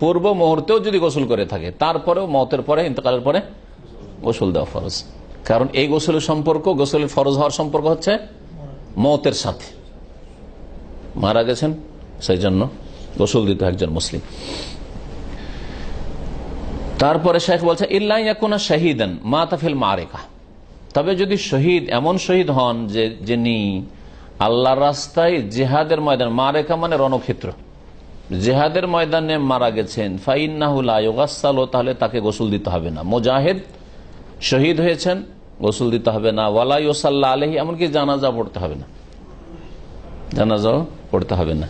পূর্ব মুহূর্তেও যদি গোসল করে থাকে, তারপরেও মতের পরে ইন্তকালের পরে গোসল দেওয়া ফরজ। কারণ এই গোসলের সম্পর্ক, গোসলের ফরজ হওয়ার সম্পর্ক হচ্ছে মতের সাথে। মারা গেছেন সেই জন্য গোসল দিত একজন মুসলিম। তারপরে শেখ বলছে ইল্লাইয়াকুনা শাহিদান মা তাফিল মারেকা। তবে যদি শহীদ, এমন শহীদ হন যে, যিনি আল্লাহর রাস্তায় জেহাদের ময়দান, মারেকা মানে রণক্ষেত্র। জেহাদের ময়দানে মারা গেছেন। ফাইন্নাহুল তাহলে তাকে গোসল দিতে হবে না। মোজাহেদ শহীদ হয়েছেন, গোসল দিতে হবে না। ওয়ালাই ওসাল্লাহ আলহি এমনকি জানাজা পড়তে হবে না। জানাজাও পড়তে হবে না।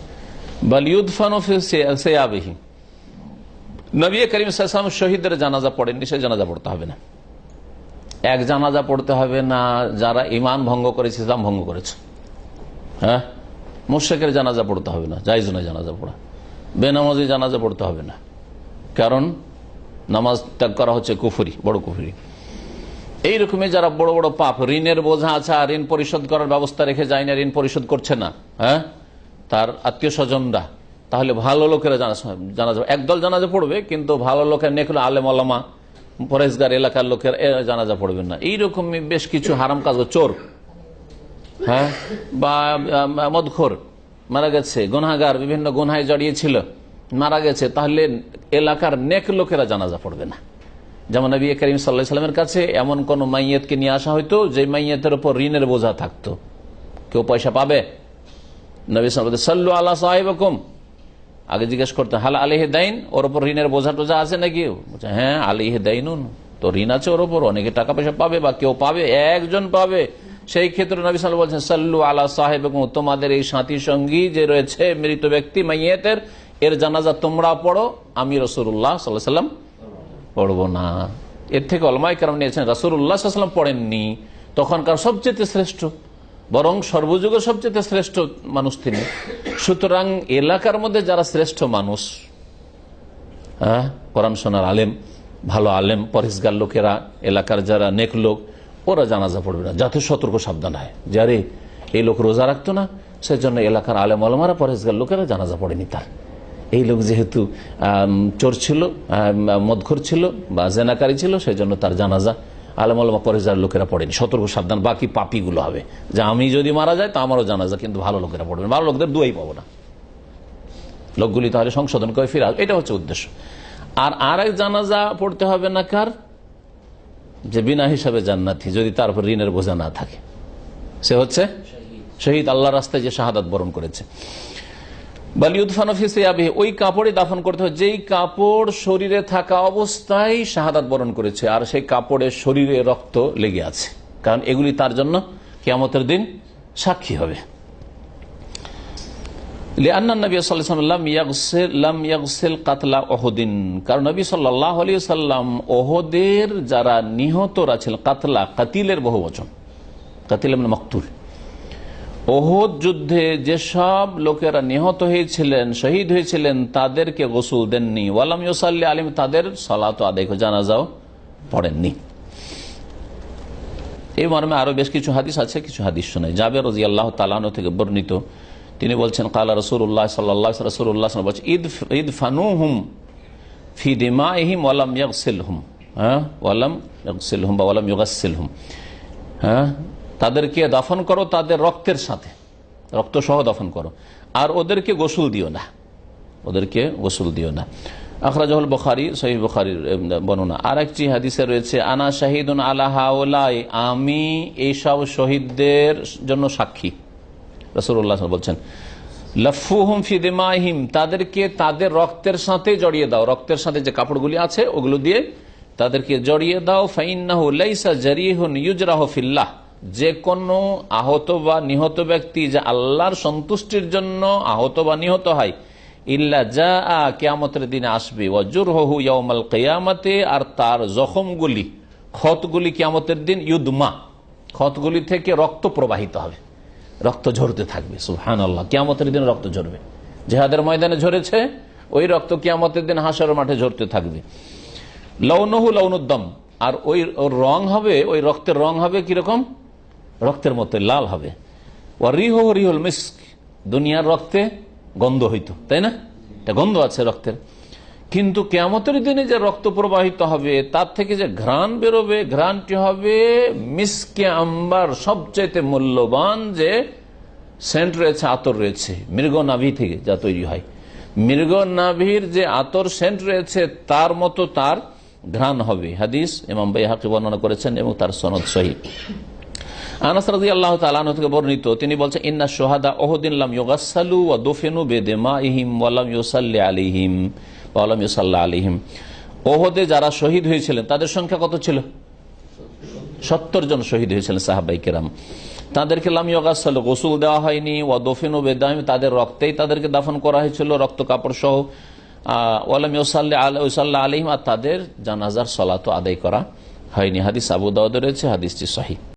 বালিউদ্ফান সে আবেহি নবী করিম শহীদের জানাজা পড়েননি, সে জানাজা পড়তে হবে না। এক জানাজা পড়তে হবে না, যারা ইমান ভঙ্গ করেছে, ইসলাম ভঙ্গ করেছে। হ্যাঁ? মোশেকের জানাজা পড়তে হবে না যাই জন্য জানাজা পড়া। বেনামাজি জানাজা পড়তে হবে না। কারণ নামাজ ত্যাগ করা হচ্ছে কুফুরি, বড় কুফুরি। এইরকমই যারা বড় বড় পাপ, ঋণের বোঝা আছে আর ঋণ পরিশোধ করার ব্যবস্থা রেখে যায় না, ঋণ পরিশোধ করছে না হ্যাঁ? তার আত্মীয় স্বজনরা, তাহলে ভালো লোকেরা জানা যাবে। একদল জানাজা পড়বে, কিন্তু ভালো লোকের নেকল আলেম আলামা, পরেশগার এলাকার লোকের জানাজা পড়বেন না। এইরকম বেশ কিছু হারাম কাজ চোর হ্যাঁ? বা মদখোর মারা গেছে গুনাগার বিভিন্ন গুনহায় জড়িয়েছিল, মারা গেছে, তাহলে এলাকার নেক লোকেরা জানাজা পড়বে না। যেমন নবী করিম সাল্লাহ সাল্লামের কাছে এমন কোন মাইয়েতকে নিয়ে আসা হইতো, যে মাইয়েতের উপর ঋণের বোঝা থাকতো। কেউ পয়সা পাবে? নবী সাল্লু আল্লাহ সাহেবকুম। আগে জিজ্ঞেস করতে হাল আলিহে দাইন? ওর ওপর ঋণের বোঝা টোঝা আছে নাকি? হ্যাঁ আলিহে দাইনুন। তো ঋণ আছে ওর ওপর অনেকে টাকা পয়সা পাবে বা কেউ পাবে, একজন পাবে। সেই ক্ষেত্রে নবী সাল বলছেন, সাল্লু আলা সাহেব এবং তোমাদের এই সাথী সঙ্গী যে রয়েছে, মৃত ব্যক্তি, মাইয়েতের, এর জানাজা তোমরা পড়ো, আমি রসুল্লাহ সাল্লাহ সাল্লাম পড়ব না। এর থেকে অলমাই কারণ নিয়েছেন রাসুল্লাহ সাল্লাম পড়েননি। তখনকার সবচেয়ে শ্রেষ্ঠ, বরং সর্বযুগের সবচেয়ে শ্রেষ্ঠ মানুষ তিনি। সুতরাং এলাকার মধ্যে যারা শ্রেষ্ঠ মানুষ হ্যাঁ কোরআন সোনার আলেম, ভালো আলেম পরিষ্কার লোকেরা, এলাকার যারা নেক লোক ওরা জানাজা পড়বে না। যাতে সতর্ক সাবধান হয়। যারে এই লোক রোজা রাখতো না, সেজন্য এলাকার আলেম আলমারা পরেশগার লোকেরা জানাজা পড়েনি তার। এই লোক যেহেতু চোর ছিল মদঘর ছিল বা জেনাকারী ছিল সেই জন্য তার জানাজা আলম আলমা পরেজার লোকেরা পড়েনি। সতর্ক সাবধান, বাকি পাপিগুলো হবে। যে আমি যদি মারা যায় তা আমারও জানাজা, কিন্তু ভালো লোকেরা পড়বে ভালো লোকদের দুয়াই পাবো না। লোকগুলি তাহলে সংশোধন করে ফিরা এটা হচ্ছে উদ্দেশ্য। আর আর এক জানাজা পড়তে হবে না কার? যে বিনা হিসাবে জান্নাতি, যদি তার উপর ঋণের বোঝা না থাকে। সে হচ্ছে শহীদ আল্লাহ রাস্তায় যে শাহাদাত বরণ করেছে। ওই কাপড়ে দাফন করতে হয় যেই কাপড় শরীরে থাকা অবস্থায় শাহাদাত বরণ করেছে, আর সেই কাপড়ের শরীরে রক্ত লেগে আছে। কারণ এগুলি তার জন্য কেয়ামতের দিন সাক্ষী হবে। কারণ নবী সাল্লাহ সাল্লাম ওহদের যারা নিহতরা ছিলেন, কাতলা, কাতিলের বহু বচন। কাতিল মকতুল। ওহদ যুদ্ধে যেসব লোকেরা নিহত হয়েছিলেন, শহীদ হয়েছিলেন, তাদেরকে গোসল দেননি। ওয়ালাম ইসাল্লি আলিম, তাদের সলাত আদায় জানা যাও পড়েননি। এই মর্মে আরও বেশ কিছু হাদিস আছে, কিছু হাদিস শোনায় জাবের রাজি আল্লাহ তালানো থেকে বর্ণিত। তিনি বলছেন, কালা রসুল্লাহ সাল্লাহ রসুল্লাহ বলছেন ঈদ ঈদ ফানু হুম ফি দিমা ইহিম ওয়ালাম ইয়াকসিল হুম হ্যাঁ? ওয়ালাম ইয়াকসিল হুম বা ওয়ালাম ইউগাসিল হুম হ্যাঁ? তাদেরকে দাফন করো তাদের রক্তের সাথে। রক্ত সহ দাফন করো। আর ওদেরকে গোসল দিও না। ওদেরকে গোসল দিও না। আখরাজল বখারি সহি বখারির বর্ণনা। আর একটি হাদিসে রয়েছে, আনা শাহিদুন আলাহাওলাই আমি এইসব শহীদদের জন্য সাক্ষী। রসুল্লাহ বলছেন তাদেরকে তাদের রক্তের সাথে জড়িয়ে দাও। রক্তের সাথে যে কাপড়গুলি আছে, ওগুলো দিয়ে তাদেরকে জড়িয়ে দাও। ফাইন্নাহু লাইসা ইউজরাহ ফিল্লাহ যে কোনো আহত বা নিহত ব্যক্তি যে আল্লাহর সন্তুষ্টির জন্য আহত বা নিহত হয়, ইল্লা যা কেয়ামতের দিনে আসবে। ওজুর হহু ইয়মাল কেয়ামতে, আর তার জখমগুলি, ক্ষতগুলি কেয়ামতের দিন ইউদমা, ক্ষতগুলি থেকে রক্ত প্রবাহিত হবে। রক্ত ঝরতে থাকবে সুহান আল্লাহ কেয়ামতের দিন রক্ত ঝরবে। জেহাদের ময়দানে ঝরেছে, ওই রক্ত কেয়ামতের দিন হাসার মাঠে ঝরতে থাকবে। লৌনহু লৌনুদ্দম আর ওই রং হবে, ওই রক্তের রং হবে কীরকম? রক্তের মতো লাল হবে। ও রিহ রিহুল মিস্ক, দুনিয়ার রক্তে গন্ধ হইতো, তাই না? এটা গন্ধ আছে রক্তের। কিন্তু কেমতের দিনে যে রক্ত প্রবাহিত হবে, তার থেকে যে ঘ্রাণ বেরোবে, ঘ্রাণটি হবে মিসকে আম্বার সবচাইতে মূল্যবান যে সেন্ট রয়েছে, আতর রয়েছে, মৃগ নাভি থেকে যা তৈরি হয়। মৃগ নাভির যে আতর সেন্ট রয়েছে, তার মতো তার ঘ্রাণ হবে। হাদিস এমাম ভাই হাকি বর্ণনা করেছেন এবং তার সনদ সহি। আনাস তিনি বলছেন ওয়ালাম ইউসাল্লাহ আলিহিম ওহদে যারা শহীদ হয়েছিলেন, তাদের সংখ্যা কত ছিল? সত্তর জন শহীদ হয়েছিলেন সাহাবাই কেরাম। তাদেরকে লামিয়াল গোসুল দেওয়া হয়নি ও দফিন ও বেদাম তাদের রক্তেই তাদেরকে দাফন করা হয়েছিল, রক্ত কাপড় সহ। ওয়ালাম ইউসাল্লাহ আলিহিম আর তাদের জানাজার সলাত আদায় করা হয়নি। হাদিস আবু দাওয়াদ রয়েছে, হাদিসটি সহি।